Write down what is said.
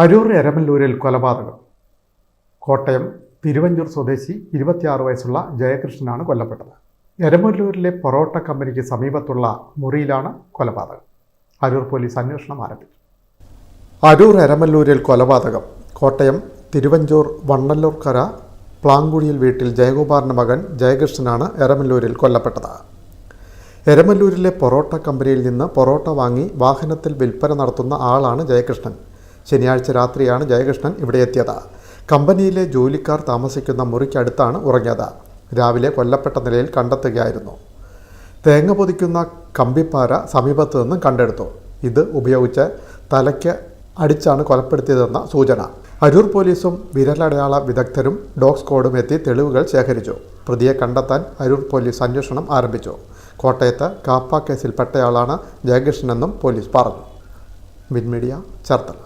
അരൂർ എരമല്ലൂരിൽ കൊലപാതകം. കോട്ടയം തിരുവഞ്ചൂർ സ്വദേശി ഇരുപത്തിയാറ് വയസ്സുള്ള ജയകൃഷ്ണനാണ് കൊല്ലപ്പെട്ടത്. എരമല്ലൂരിലെ പൊറോട്ട കമ്പനിക്ക് സമീപത്തുള്ള മുറിയിലാണ് കൊലപാതകം. അരൂർ പോലീസ് അന്വേഷണം ആരംഭിച്ചു. അരൂർ എരമല്ലൂരിൽ കൊലപാതകം. കോട്ടയം തിരുവഞ്ചൂർ വണ്ണല്ലൂർക്കര പ്ലാങ്കുടിയിൽ വീട്ടിൽ ജയഗോപാലിന്റെ മകൻ ജയകൃഷ്ണനാണ് എരമല്ലൂരിൽ കൊല്ലപ്പെട്ടത്. എരമല്ലൂരിലെ പൊറോട്ട കമ്പനിയിൽ നിന്ന് പൊറോട്ട വാങ്ങി വാഹനത്തിൽ വിൽപ്പന നടത്തുന്ന ആളാണ് ജയകൃഷ്ണൻ. ശനിയാഴ്ച രാത്രിയാണ് ജയകൃഷ്ണൻ ഇവിടെ എത്തിയത്. കമ്പനിയിലെ ജോലിക്കാർ താമസിക്കുന്ന മുറിക്കടുത്താണ് ഉറങ്ങിയത്. രാവിലെ കൊല്ലപ്പെട്ട നിലയിൽ കണ്ടെത്തുകയായിരുന്നു. തേങ്ങ പൊതിക്കുന്ന കമ്പിപ്പാര സമീപത്തു നിന്നും കണ്ടെടുത്തു. ഇത് ഉപയോഗിച്ച് തലയ്ക്ക് അടിച്ചാണ് കൊലപ്പെടുത്തിയതെന്ന സൂചന. അരൂർ പോലീസും വിരലടയാള വിദഗ്ധരും ഡോഗ് സ്ക്വാഡും എത്തി തെളിവുകൾ ശേഖരിച്ചു. പ്രതിയെ കണ്ടെത്താൻ അരൂർ പോലീസ് അന്വേഷണം ആരംഭിച്ചു. കോട്ടയത്ത് കാപ്പ കേസിൽപ്പെട്ടയാളാണ് ജയകൃഷ്ണനെന്നും പോലീസ് പറഞ്ഞു. മിൻമീഡിയ ചേർത്തല.